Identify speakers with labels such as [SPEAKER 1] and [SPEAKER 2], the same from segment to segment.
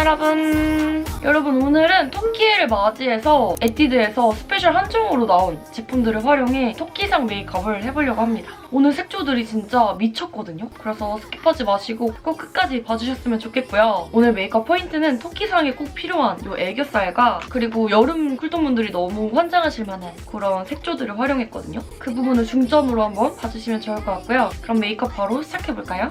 [SPEAKER 1] 여러분. 여러분 오늘은 토끼를 맞이해서 에뛰드에서 스페셜 한정으로 나온 제품들을 활용해 토끼상 메이크업을 해보려고 합니다. 오늘 색조들이 진짜 미쳤거든요? 그래서 스킵하지 마시고 꼭 끝까지 봐주셨으면 좋겠고요. 오늘 메이크업 포인트는 토끼상에 꼭 필요한 요 애교살과 그리고 여름 쿨톤분들이 너무 환장하실 만한 그런 색조들을 활용했거든요? 그 부분을 중점으로 한번 봐주시면 좋을 것 같고요. 그럼 메이크업 바로 시작해볼까요?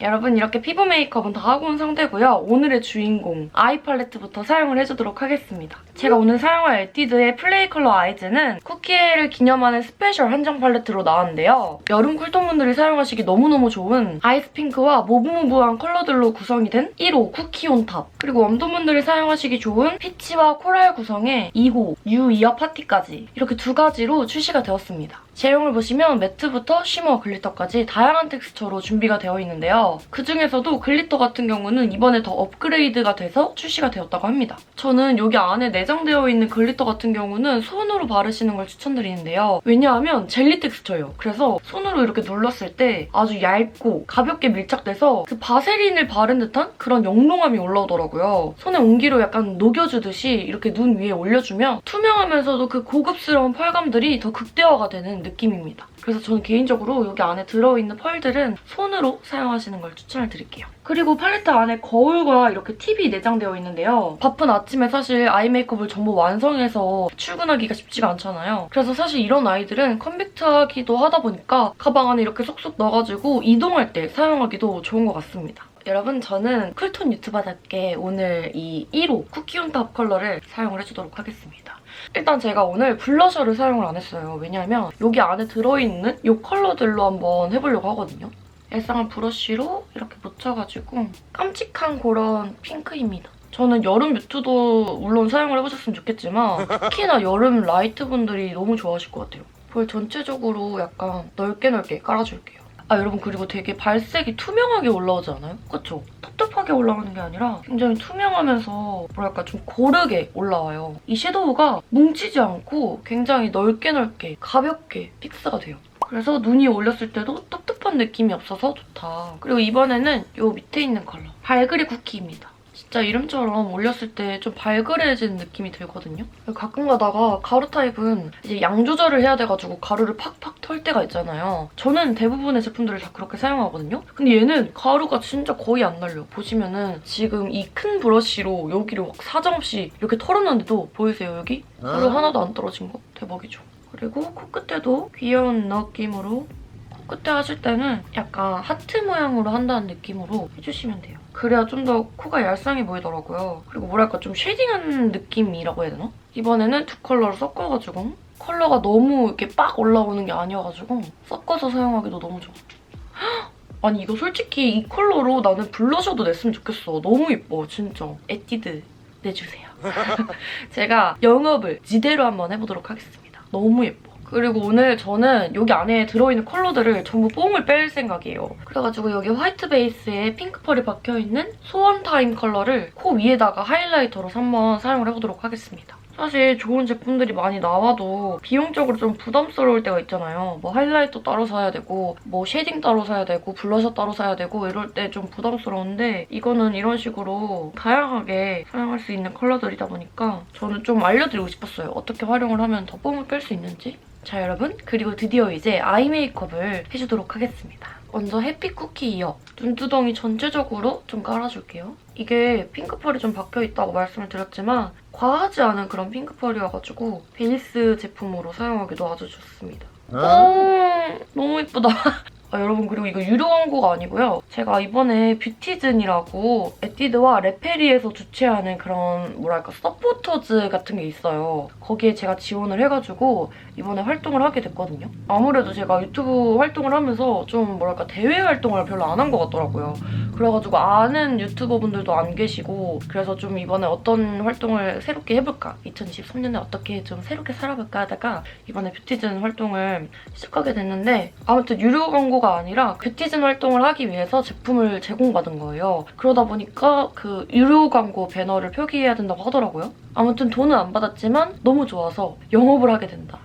[SPEAKER 1] 여러분 이렇게 피부 메이크업은 다 하고 온 상태고요. 오늘의 주인공 아이 팔레트부터 사용을 해주도록 하겠습니다. 제가 오늘 사용할 에뛰드의 플레이 컬러 아이즈는 쿠키를 기념하는 스페셜 한정 팔레트로 나왔는데요. 여름 쿨톤분들이 사용하시기 너무너무 좋은 아이스 핑크와 모브모브한 컬러들로 구성이 된 1호 쿠키 온 탑 그리고 웜톤분들이 사용하시기 좋은 피치와 코랄 구성의 2호 U 이어 파티까지 이렇게 두 가지로 출시가 되었습니다. 제형을 보시면 매트부터 쉬머, 글리터까지 다양한 텍스처로 준비가 되어 있는데요. 그 중에서도 글리터 같은 경우는 이번에 더 업그레이드가 돼서 출시가 되었다고 합니다. 저는 여기 안에 내 장되어 있는 글리터 같은 경우는 손으로 바르시는 걸 추천드리는데요. 왜냐하면 젤리 텍스처예요. 그래서 손으로 이렇게 눌렀을 때 아주 얇고 가볍게 밀착돼서 그 바세린을 바른 듯한 그런 영롱함이 올라오더라고요. 손에 온기로 약간 녹여주듯이 이렇게 눈 위에 올려주면 투명하면서도 그 고급스러운 펄감들이 더 극대화가 되는 느낌입니다. 그래서 저는 개인적으로 여기 안에 들어있는 펄들은 손으로 사용하시는 걸 추천을 드릴게요. 그리고 팔레트 안에 거울과 이렇게 팁이 내장되어 있는데요. 바쁜 아침에 사실 아이 메이크업을 전부 완성해서 출근하기가 쉽지가 않잖아요. 그래서 사실 이런 아이들은 컴팩트하기도 하다 보니까 가방 안에 이렇게 쏙쏙 넣어가지고 이동할 때 사용하기도 좋은 것 같습니다. 여러분 저는 쿨톤 유튜버답게 오늘 이 1호 쿠키온탑 컬러를 사용을 해주도록 하겠습니다. 일단 제가 오늘 블러셔를 사용을 안 했어요. 왜냐하면 여기 안에 들어있는 이 컬러들로 한번 해보려고 하거든요. 일상한 브러쉬로 이렇게 묻혀가지고 깜찍한 그런 핑크입니다. 저는 여름 뮤트도 물론 사용을 해보셨으면 좋겠지만 특히나 여름 라이트 분들이 너무 좋아하실 것 같아요. 볼 전체적으로 약간 넓게 넓게 깔아줄게요. 아 여러분 그리고 되게 발색이 투명하게 올라오지 않아요? 그쵸? 텁텁하게 올라오는 게 아니라 굉장히 투명하면서 뭐랄까 좀 고르게 올라와요. 이 섀도우가 뭉치지 않고 굉장히 넓게 넓게 가볍게 픽스가 돼요. 그래서 눈이 올렸을 때도 텁텁한 느낌이 없어서 좋다. 그리고 이번에는 이 밑에 있는 컬러 발그리 쿠키입니다. 진짜 이름처럼 올렸을 때 좀 발그레진 느낌이 들거든요. 가끔 가다가 가루 타입은 이제 양 조절을 해야 돼가지고 가루를 팍팍 털 때가 있잖아요. 저는 대부분의 제품들을 다 그렇게 사용하거든요. 근데 얘는 가루가 진짜 거의 안 날려. 보시면은 지금 이 큰 브러쉬로 여기를 막 사정없이 이렇게 털어놨는데도 보이세요 여기? 가루 하나도 안 떨어진 거? 대박이죠. 그리고 코끝에도 귀여운 느낌으로 코 끝에 하실 때는 약간 하트 모양으로 한다는 느낌으로 해주시면 돼요. 그래야 좀 더 코가 얄쌍해 보이더라고요. 그리고 뭐랄까 좀 쉐딩한 느낌이라고 해야 되나? 이번에는 두 컬러를 섞어가지고 컬러가 너무 이렇게 빡 올라오는 게 아니어가지고 섞어서 사용하기도 너무 좋아. 헉! 아니 이거 솔직히 이 컬러로 나는 블러셔도 냈으면 좋겠어. 너무 예뻐 진짜. 에뛰드 내주세요. 제가 영업을 지대로 한번 해보도록 하겠습니다. 너무 예뻐. 그리고 오늘 저는 여기 안에 들어있는 컬러들을 전부 뽕을 뺄 생각이에요. 그래가지고 여기 화이트 베이스에 핑크 펄이 박혀있는 소원 타임 컬러를 코 위에다가 하이라이터로 한번 사용을 해보도록 하겠습니다. 사실 좋은 제품들이 많이 나와도 비용적으로 좀 부담스러울 때가 있잖아요. 뭐 하이라이터 따로 사야 되고 뭐 쉐딩 따로 사야 되고 블러셔 따로 사야 되고 이럴 때 좀 부담스러운데 이거는 이런 식으로 다양하게 사용할 수 있는 컬러들이다 보니까 저는 좀 알려드리고 싶었어요. 어떻게 활용을 하면 더 뽕을 뺄 수 있는지. 자 여러분 그리고 드디어 이제 아이 메이크업을 해주도록 하겠습니다. 먼저 해피 쿠키 이어 눈두덩이 전체적으로 좀 깔아줄게요. 이게 핑크펄이 좀 박혀있다고 말씀을 드렸지만 과하지 않은 그런 핑크펄이어가지고 베니스 제품으로 사용하기도 아주 좋습니다. 오, 너무 예쁘다. 아, 여러분 그리고 이거 유료 광고가 아니고요. 제가 이번에 뷰티즌이라고 에뛰드와 레페리에서 주최하는 그런 뭐랄까 서포터즈 같은 게 있어요. 거기에 제가 지원을 해가지고 이번에 활동을 하게 됐거든요. 아무래도 제가 유튜브 활동을 하면서 좀 뭐랄까 대외 활동을 별로 안 한 것 같더라고요. 그래가지고 아는 유튜버분들도 안 계시고 그래서 좀 이번에 어떤 활동을 새롭게 해볼까 2023년에 어떻게 좀 새롭게 살아볼까 하다가 이번에 뷰티즌 활동을 시작하게 됐는데 아무튼 유료 광고가 아니라 뷰티즌 활동을 하기 위해서 제품을 제공받은 거예요. 그러다 보니까 그 유료 광고 배너를 표기해야 된다고 하더라고요. 아무튼 돈은 안 받았지만 너무 좋아서 영업을 하게 된다.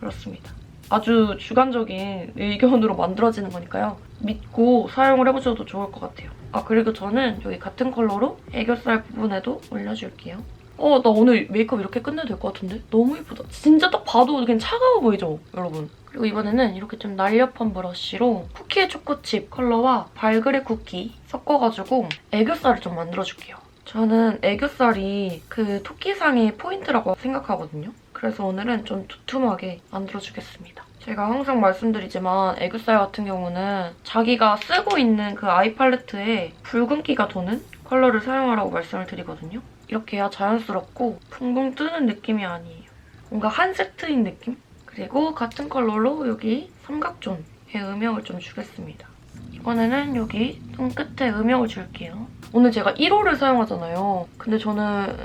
[SPEAKER 1] 네, 그렇습니다. 아주 주관적인 의견으로 만들어지는 거니까요. 믿고 사용을 해보셔도 좋을 것 같아요. 아 그리고 저는 여기 같은 컬러로 애교살 부분에도 올려줄게요. 어, 나 오늘 메이크업 이렇게 끝내도 될 것 같은데? 너무 예쁘다. 진짜 딱 봐도 그냥 차가워 보이죠, 여러분? 그리고 이번에는 이렇게 좀 날렵한 브러쉬로 쿠키의 초코칩 컬러와 발그레 쿠키 섞어가지고 애교살을 좀 만들어줄게요. 저는 애교살이 그 토끼상의 포인트라고 생각하거든요. 그래서 오늘은 좀 두툼하게 만들어주겠습니다. 제가 항상 말씀드리지만 애교살 같은 경우는 자기가 쓰고 있는 그 아이 팔레트에 붉은기가 도는 컬러를 사용하라고 말씀을 드리거든요. 이렇게 해야 자연스럽고 붕붕 뜨는 느낌이 아니에요. 뭔가 한 세트인 느낌? 그리고 같은 컬러로 여기 삼각존에 음영을 좀 주겠습니다. 이번에는 여기 손 끝에 음영을 줄게요. 오늘 제가 1호를 사용하잖아요. 근데 저는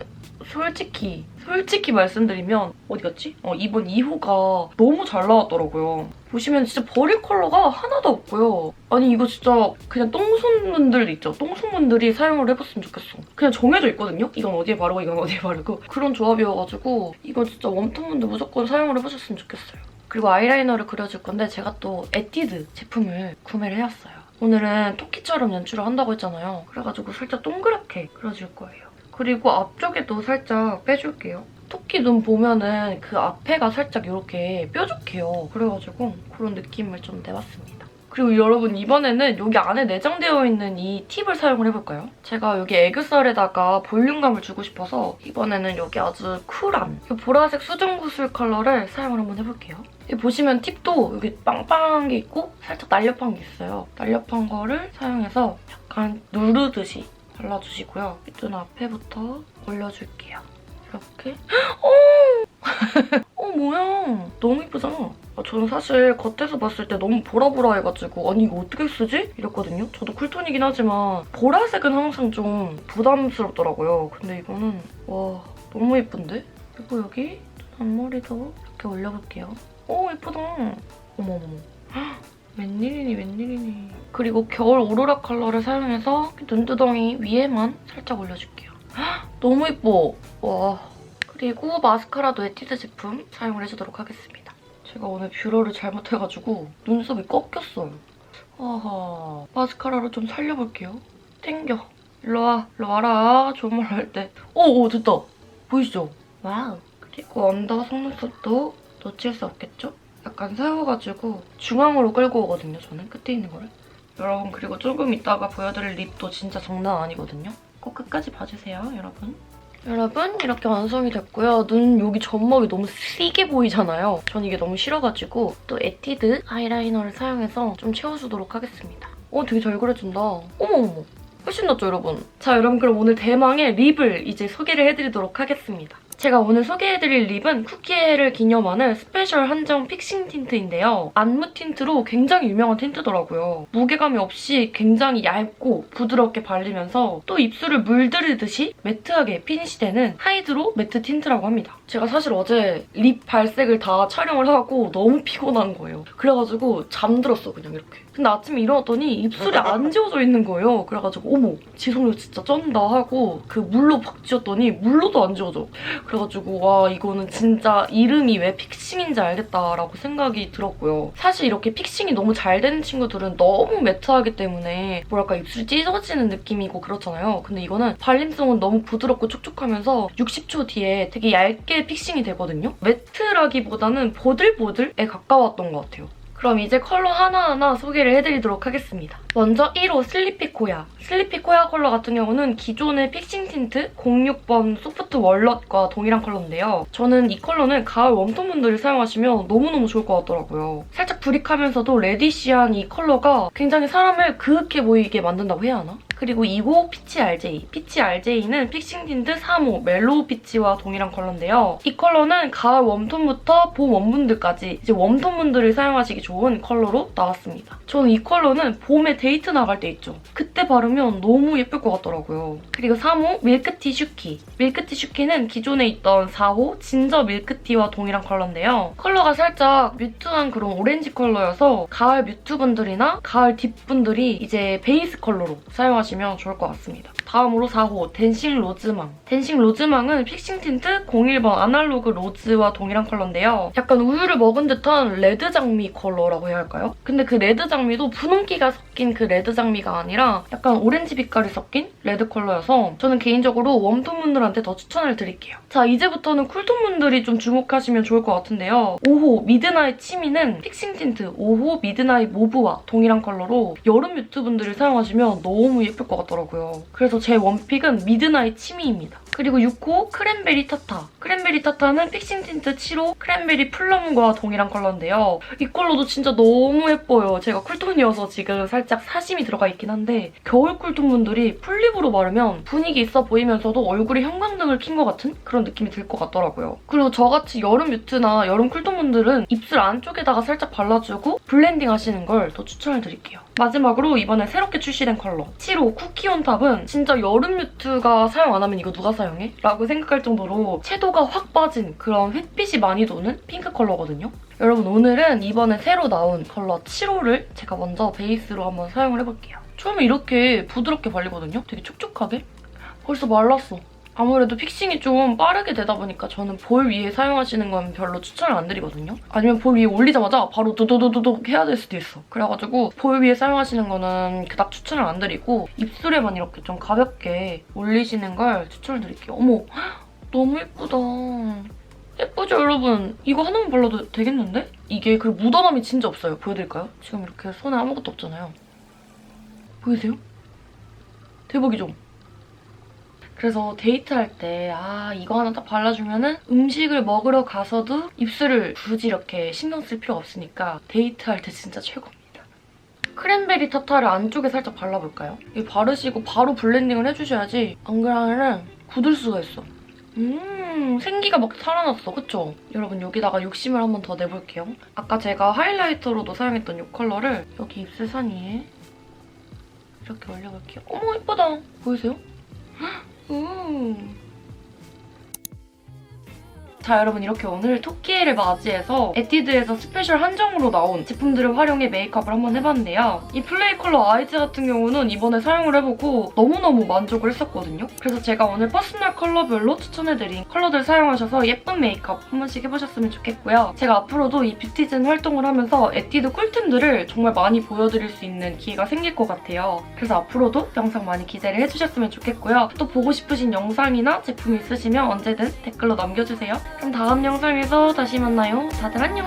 [SPEAKER 1] 솔직히 솔직히 말씀드리면 어디 갔지? 어, 이번 2호가 너무 잘 나왔더라고요. 보시면 진짜 버릴 컬러가 하나도 없고요. 아니 이거 진짜 그냥 똥손분들 있죠? 똥손분들이 사용을 해봤으면 좋겠어. 그냥 정해져 있거든요? 이건 어디에 바르고 이건 어디에 바르고 그런 조합이어가지고 이건 진짜 웜톤분들 무조건 사용을 해보셨으면 좋겠어요. 그리고 아이라이너를 그려줄 건데 제가 또 에뛰드 제품을 구매를 해왔어요. 오늘은 토끼처럼 연출을 한다고 했잖아요. 그래가지고 살짝 동그랗게 그려줄 거예요. 그리고 앞쪽에도 살짝 빼줄게요. 토끼 눈 보면은 그 앞에가 살짝 이렇게 뾰족해요. 그래가지고 그런 느낌을 좀 내봤습니다. 그리고 여러분 이번에는 여기 안에 내장되어 있는 이 팁을 사용을 해볼까요? 제가 여기 애교살에다가 볼륨감을 주고 싶어서 이번에는 여기 아주 쿨한 이 보라색 수정 구슬 컬러를 사용을 한번 해볼게요. 보시면 팁도 여기 빵빵한 게 있고 살짝 날렵한 게 있어요. 날렵한 거를 사용해서 약간 누르듯이 발라주시고요. 눈 앞에부터 올려줄게요. 이렇게. 어! 어 뭐야? 너무 이쁘잖아. 아, 저는 사실 겉에서 봤을 때 너무 보라보라 해가지고 아니 이거 어떻게 쓰지? 이랬거든요. 저도 쿨톤이긴 하지만 보라색은 항상 좀 부담스럽더라고요. 근데 이거는 와 너무 예쁜데? 그리고 여기 앞머리도 이렇게 올려볼게요. 오 예쁘다. 어머머머. 헉, 웬일이니 웬일이니. 그리고 겨울 오로라 컬러를 사용해서 눈두덩이 위에만 살짝 올려줄게요. 헉, 너무 예뻐. 와. 그리고 마스카라도 에뛰드 제품 사용을 해주도록 하겠습니다. 제가 오늘 뷰러를 잘못해가지고 눈썹이 꺾였어요. 아하. 마스카라로 좀 살려볼게요. 땡겨. 일로 와. 일로 와라. 좋은 말 할 때. 오, 오, 됐다. 보이시죠? 와우. 그리고 언더 속눈썹도 놓칠 수 없겠죠? 약간 세워가지고 중앙으로 끌고 오거든요, 저는. 끝에 있는 거를. 여러분, 그리고 조금 이따가 보여드릴 립도 진짜 장난 아니거든요. 꼭 끝까지 봐주세요, 여러분. 여러분 이렇게 완성이 됐고요. 눈 여기 점막이 너무 세게 보이잖아요. 전 이게 너무 싫어가지고 또 에뛰드 아이라이너를 사용해서 좀 채워주도록 하겠습니다. 어 되게 잘 그려준다. 어머어머. 훨씬 낫죠 여러분? 자 여러분 그럼 오늘 대망의 립을 이제 소개를 해드리도록 하겠습니다. 제가 오늘 소개해드릴 립은 쿠키해를 기념하는 스페셜 한정 픽싱 틴트인데요. 안무 틴트로 굉장히 유명한 틴트더라고요. 무게감이 없이 굉장히 얇고 부드럽게 발리면서 또 입술을 물들이듯이 매트하게 피니시 되는 하이드로 매트 틴트라고 합니다. 제가 사실 어제 립 발색을 다 촬영을 하고 너무 피곤한 거예요. 그래가지고 잠들었어 그냥 이렇게. 근데 아침에 일어났더니 입술이 안 지워져 있는 거예요. 그래가지고 어머 지속력 진짜 쩐다 하고 그 물로 팍 지웠더니 물로도 안 지워져. 그래가지고 와 이거는 진짜 이름이 왜 픽싱인지 알겠다라고 생각이 들었고요. 사실 이렇게 픽싱이 너무 잘 되는 친구들은 너무 매트하기 때문에 뭐랄까 입술이 찢어지는 느낌이고 그렇잖아요. 근데 이거는 발림성은 너무 부드럽고 촉촉하면서 60초 뒤에 되게 얇게 픽싱이 되거든요. 매트라기보다는 보들보들에 가까웠던 것 같아요. 그럼 이제 컬러 하나하나 소개를 해드리도록 하겠습니다. 먼저 1호 슬리피 코야. 슬리피 코야 컬러 같은 경우는 기존의 픽싱 틴트 06번 소프트 월넛과 동일한 컬러인데요. 저는 이 컬러는 가을 웜톤 분들이 사용하시면 너무너무 좋을 것 같더라고요. 살짝 브릭하면서도 레디시한 이 컬러가 굉장히 사람을 그윽해 보이게 만든다고 해야 하나? 그리고 2호 피치 RJ. 피치 RJ는 픽싱 틴트 3호 멜로우 피치와 동일한 컬러인데요. 이 컬러는 가을 웜톤부터 봄 웜분들까지 이제 웜톤분들이 사용하시기 좋은 컬러로 나왔습니다. 저는 이 컬러는 봄에 데이트 나갈 때 있죠. 그때 바르면 너무 예쁠 것 같더라고요. 그리고 3호 밀크티 슈키. 밀크티 슈키는 기존에 있던 4호 진저 밀크티와 동일한 컬러인데요. 컬러가 살짝 뮤트한 그런 오렌지 컬러여서 가을 뮤트분들이나 가을 딥분들이 이제 베이스 컬러로 사용하시 면 좋을 것 같습니다. 다음으로 4호 댄싱 로즈망. 댄싱 로즈망은 픽싱 틴트 01번 아날로그 로즈와 동일한 컬러인데요. 약간 우유를 먹은 듯한 레드 장미 컬러라고 해야 할까요? 근데 그 레드 장미도 분홍기가 섞인 그 레드 장미가 아니라 약간 오렌지 빛깔이 섞인 레드 컬러여서 저는 개인적으로 웜톤 분들한테 더 추천을 드릴게요. 자 이제부터는 쿨톤 분들이 좀 주목하시면 좋을 것 같은데요. 5호 미드나잇 치미는 픽싱 틴트 5호 미드나잇 모브와 동일한 컬러로 여름 뮤트 분들이 사용하시면 너무 예쁠 것 같더라고요. 그래서 제 원픽은 미드나잇 치미입니다. 그리고 6호 크랜베리 타타. 크랜베리 타타는 픽싱 틴트 7호 크랜베리 플럼과 동일한 컬러인데요. 이 컬러도 진짜 너무 예뻐요. 제가 쿨톤이어서 지금 살짝 사심이 들어가 있긴 한데 겨울 쿨톤 분들이 풀립으로 바르면 분위기 있어 보이면서도 얼굴에 형광등을 킨 것 같은 그런 느낌이 들 것 같더라고요. 그리고 저같이 여름 뮤트나 여름 쿨톤 분들은 입술 안쪽에다가 살짝 발라주고 블렌딩 하시는 걸 더 추천을 드릴게요. 마지막으로 이번에 새롭게 출시된 컬러 7호 쿠키 온 탑은 진짜 여름 뮤트가 사용 안 하면 이거 누가 사용해? 라고 생각할 정도로 채도가 확 빠진 그런 햇빛이 많이 도는 핑크 컬러거든요. 여러분 오늘은 이번에 새로 나온 컬러 7호를 제가 먼저 베이스로 한번 사용을 해볼게요. 처음에 이렇게 부드럽게 발리거든요? 되게 촉촉하게? 벌써 말랐어. 아무래도 픽싱이 좀 빠르게 되다 보니까 저는 볼 위에 사용하시는 건 별로 추천을 안 드리거든요. 아니면 볼 위에 올리자마자 바로 두두두두둑 해야 될 수도 있어. 그래가지고 볼 위에 사용하시는 거는 그닥 추천을 안 드리고 입술에만 이렇게 좀 가볍게 올리시는 걸 추천을 드릴게요. 어머, 헉, 너무 예쁘다. 예쁘죠 여러분? 이거 하나만 발라도 되겠는데? 이게 그 묻어남이 진짜 없어요. 보여드릴까요? 지금 이렇게 손에 아무것도 없잖아요. 보이세요? 대박이죠? 그래서 데이트할 때 아 이거 하나 딱 발라주면 은 음식을 먹으러 가서도 입술을 굳이 이렇게 신경 쓸 필요 없으니까 데이트할 때 진짜 최고입니다. 크랜베리 타타를 안쪽에 살짝 발라볼까요? 이 바르시고 바로 블렌딩을 해주셔야지 안 그러면은 굳을 수가 있어. 음 생기가 막 살아났어 그쵸? 여러분 여기다가 욕심을 한번 더 내볼게요. 아까 제가 하이라이터로도 사용했던 이 컬러를 여기 입술 사이에 이렇게 올려볼게요. 어머 예쁘다. 보이세요? 음. 자 여러분 이렇게 오늘 토끼해를 맞이해서 에뛰드에서 스페셜 한정으로 나온 제품들을 활용해 메이크업을 한번 해봤는데요. 이 플레이 컬러 아이즈 같은 경우는 이번에 사용을 해보고 너무너무 만족을 했었거든요. 그래서 제가 오늘 퍼스널 컬러별로 추천해드린 컬러들 사용하셔서 예쁜 메이크업 한 번씩 해보셨으면 좋겠고요. 제가 앞으로도 이 뷰티즌 활동을 하면서 에뛰드 꿀템들을 정말 많이 보여드릴 수 있는 기회가 생길 것 같아요. 그래서 앞으로도 영상 많이 기대를 해주셨으면 좋겠고요. 또 보고 싶으신 영상이나 제품 있으시면 언제든 댓글로 남겨주세요. 그럼 다음 영상에서 다시 만나요. 다들 안녕!